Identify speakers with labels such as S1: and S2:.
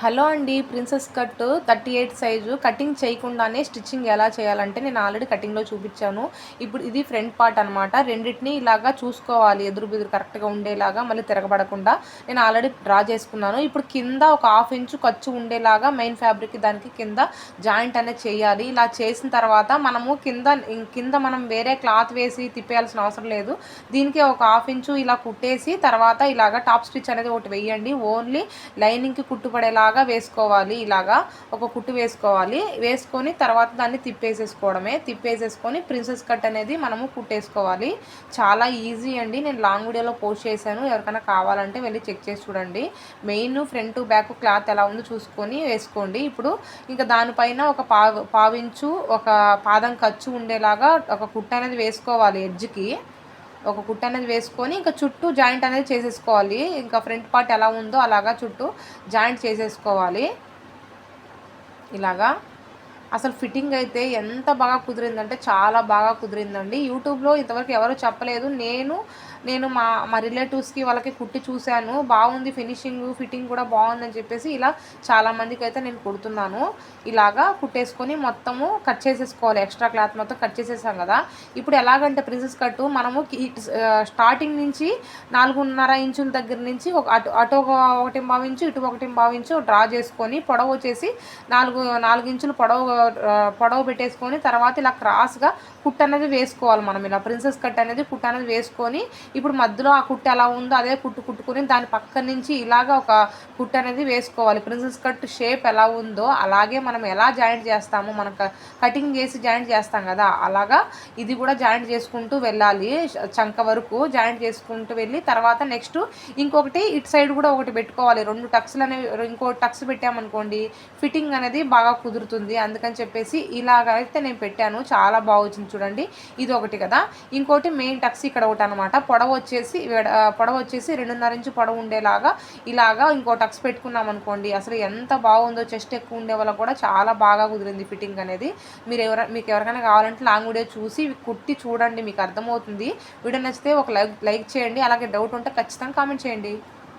S1: Hello అండి princess cut thirty eight size. Cutting చేయకుండానే stitching ఎలా చేయాలంటే నేను ఆల్రెడీ కటింగ్లో చూపించాను. ఇప్పుడు ఇది ఫ్రంట్ పార్ట్ అనమాట రెండింటిని ఇలాగా చూసుకోవాలి ఎదురు బెదురు కరెక్ట్గా ఉండేలాగా మళ్ళీ తిరగబడకుండా. నేను ఆల్రెడీ డ్రా చేసుకున్నాను. ఇప్పుడు కింద ఒక హాఫ్ ఇంచు ఖర్చు ఉండేలాగా మెయిన్ ఫ్యాబ్రిక్ దానికి కింద జాయింట్ అనేది చేయాలి. ఇలా చేసిన తర్వాత మనము కింద కింద మనం వేరే క్లాత్ వేసి తిప్పేయాల్సిన అవసరం లేదు. దీనికి ఒక హాఫ్ ఇంచు ఇలా కుట్టేసి తర్వాత ఇలాగా టాప్ స్టిచ్ అనేది ఒకటి వేయండి. ఓన్లీ లైనింగ్కి కుట్టుపడేలా లాగా వేసుకోవాలి ఇలాగా ఒక కుట్టు వేసుకోవాలి. వేసుకొని తర్వాత దాన్ని తిప్పేసేసుకోవడమే. తిప్పేసేసుకొని ప్రిన్సెస్ కట్ అనేది మనము కుట్టేసుకోవాలి. చాలా ఈజీ అండి. నేను లాంగ్ వీడియోలో పోస్ట్ చేశాను. ఎవరికైనా కావాలంటే వెళ్ళి చెక్ చేసి చూడండి. మెయిన్ ఫ్రంట్ బ్యాక్ క్లాత్ ఎలా ఉందో చూసుకొని వేసుకోండి. ఇప్పుడు ఇంకా దానిపైన ఒక పావు పావించు ఒక పాదం ఖర్చు ఉండేలాగా ఒక కుట్ట అనేది వేసుకోవాలి ఎడ్జ్కి ఒక కుట్ట అనేది వేసుకొని ఇంకా చుట్టూ జాయింట్ అనేది చేసేసుకోవాలి. ఇంకా ఫ్రంట్ పార్ట్ ఎలా ఉందో అలాగా చుట్టూ జాయింట్ చేసేసుకోవాలి. ఇలాగా. అసలు ఫిట్టింగ్ అయితే ఎంత బాగా కుదిరిందంటే చాలా బాగా కుదిరిందండి. యూట్యూబ్లో ఇంతవరకు ఎవరు చెప్పలేదు. నేను నేను మా మా రిలేటివ్స్కి వాళ్ళకి కుట్టి చూశాను. బాగుంది ఫినిషింగ్ ఫిట్టింగ్ కూడా బాగుందని చెప్పేసి ఇలా చాలామందికి అయితే నేను కుడుతున్నాను. ఇలాగా కుట్టేసుకొని మొత్తము కట్ చేసేసుకోవాలి. ఎక్స్ట్రా క్లాత్ మొత్తం కట్ చేసేసాం కదా. ఇప్పుడు ఎలాగంటే ప్రిన్సెస్ కట్టు మనము స్టార్టింగ్ నుంచి నాలుగున్నర ఇంచుల దగ్గర నుంచి ఒక అటు అటు ఒకటి భావించు ఇటు ఒకటి భావించు డ్రా చేసుకొని పొడవు వచ్చేసి నాలుగు నాలుగు ఇంచులు పొడవు పొడవు పెట్టేసుకొని తర్వాత ఇలా క్రాస్గా కుట్ అనేది వేసుకోవాలి మనం. ఇలా ప్రిన్సెస్ కట్ అనేది కుట్ అనేది వేసుకొని ఇప్పుడు మధ్యలో ఆ కుట్టు ఎలా ఉందో అదే కుట్టు కుట్టుకుని దాని పక్క నుంచి ఇలాగ ఒక కుట్టు అనేది వేసుకోవాలి. ప్రిన్సెస్ కట్ షేప్ ఎలా ఉందో అలాగే మనం ఎలా జాయింట్ చేస్తామో మనం కటింగ్ చేసి జాయింట్ చేస్తాం కదా అలాగా ఇది కూడా జాయింట్ చేసుకుంటూ వెళ్ళాలి. చంక వరకు జాయింట్ చేసుకుంటూ వెళ్ళి తర్వాత నెక్స్ట్ ఇంకొకటి ఇటు సైడ్ కూడా ఒకటి పెట్టుకోవాలి. రెండు టక్స్లు అనేవి ఇంకో టక్స్ పెట్టామనుకోండి ఫిట్టింగ్ అనేది బాగా కుదురుతుంది. అందుకని చెప్పేసి ఇలాగైతే నేను పెట్టాను. చాలా బాగా వచ్చింది చూడండి. ఇది ఒకటి కదా. ఇంకోటి మెయిన్ టక్స్ ఇక్కడ ఒకటి అనమాట పొడవ వచ్చేసి పొడవ వచ్చేసి రెండున్నర ఇంచు పొడవు ఉండేలాగా ఇలాగా ఇంకో టక్స్ పెట్టుకున్నాం అనుకోండి. అసలు ఎంత బాగుందో చెస్ట్ ఎక్కువ ఉండే వాళ్ళకి కూడా చాలా బాగా కుదిరింది ఫిట్టింగ్ అనేది. మీరు ఎవర మీకు ఎవరికైనా కావాలంటే లాంగ్ వీడియో చూసి కుట్టి చూడండి మీకు అర్థమవుతుంది. వీడియో నచ్చితే ఒక లైక్ లైక్ చేయండి. అలాగే డౌట్ ఉంటే ఖచ్చితంగా కామెంట్ చేయండి.